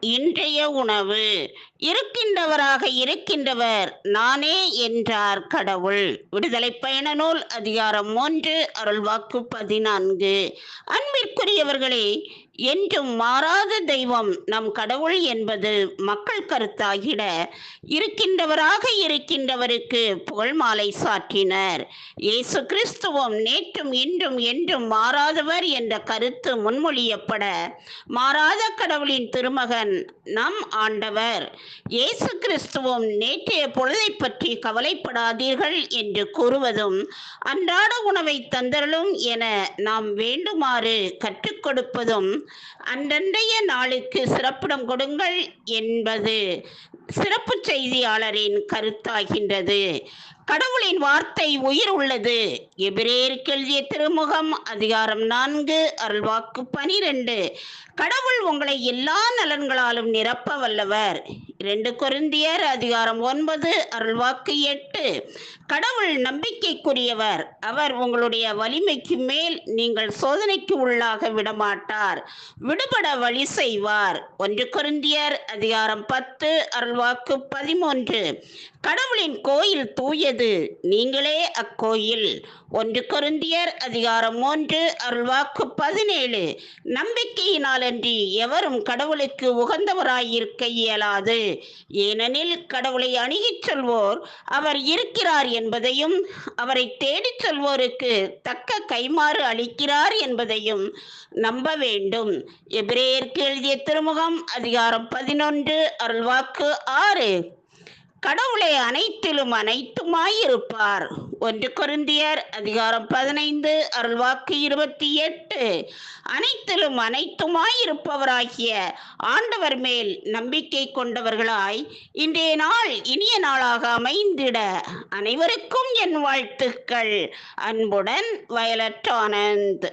இன்றைய உணவு. இருக்கின்றவராக இருக்கின்றவர் நானே என்றார் கடவுள். விடுதலை பயண நூல் அதிகாரம் மூன்று அருள்வாக்கு பதினான்கு. அன்பிற்குரியவர்களே என்றும் மாறாத தெய்வம் நம் கடவுள் என்பது மக்கள் கருத்தாகிட இருக்கின்றவராக இருக்கின்றவருக்கு புகழ் மாலை சாற்றினர். இயேசு கிறிஸ்துவும் நேற்றும் இன்றும் என்றும் மாறாதவர் என்ற கருத்து முன்மொழியப்பட மாறாத கடவுளின் திருமகன் நம் ஆண்டவர். இயேசு கிறிஸ்துவும் நேற்றைய பொழுதை பற்றி கவலைப்படாதீர்கள் என்று கூறுவதும் அன்றாட உணவை தந்தரலும் என நாம் வேண்டுமாறு கற்றுக் கொடுப்பதும் அன்றன்றைய நாளுக்கு சிறப்பிடம் கொடுங்கள் என்பது சிறப்பு செய்தியாளரின் கருத்தாகின்றது. கடவுளின் வார்த்தை உயிர் உள்ளது. எபிரேருக்கு எழுதிய திருமுகம் அதிகாரம் நான்கு அருள்வாக்கு பனிரெண்டு. கடவுள் உங்களை எல்லா நலன்களாலும் நிரப்ப வல்லவர். இரண்டு கொருந்தியர் அதிகாரம் ஒன்பது அருள்வாக்கு எட்டு. கடவுள் நம்பிக்கைக்குரியவர். அவர் உங்களுடைய வலிமைக்கு மேல் நீங்கள் சோதனைக்கு உள்ளாக விடமாட்டார். விடுபட வழி செய்வார். ஒன்று கொருந்தியர் அதிகாரம் பத்து அருள்வாக்கு பதிமூன்று. கடவுளின் கோயில் தூயது. நீங்களே அக்கோயில். ஒன்று கொருந்தியர் அதிகாரம் மூன்று அருள்வாக்கு பதினேழு. நம்பிக்கையினாலன்றி எவரும் கடவுளுக்கு உகந்தவராயிருக்க இயலாது. ஏனெனில் கடவுளை அணுகிச் சொல்வோர் அவர் இருக்கிறார் என்பதையும் அவரை தேடிச் சொல்வோருக்கு தக்க கைமாறு அளிக்கிறார் என்பதையும் நம்ப வேண்டும். எபிரேயருக்கு எழுதிய திருமுகம் அதிகாரம் பதினொன்று அருள்வாக்கு ஆறு. கடவுளை அனைத்திலும் அனைத்துமாயிருப்பார் ஒன்று கொருந்தியர் அதிகாரம் பதினைந்து அருள்வாக்கு இருபத்தி எட்டு. அனைத்திலும் அனைத்துமாயிருப்பவராகிய ஆண்டவர் மேல் நம்பிக்கை கொண்டவர்களாய் இன்றைய நாள் இனிய நாளாக அமைந்திட அனைவருக்கும் என் வாழ்த்துக்கள். அன்புடன் வயலட் ஆனந்த்.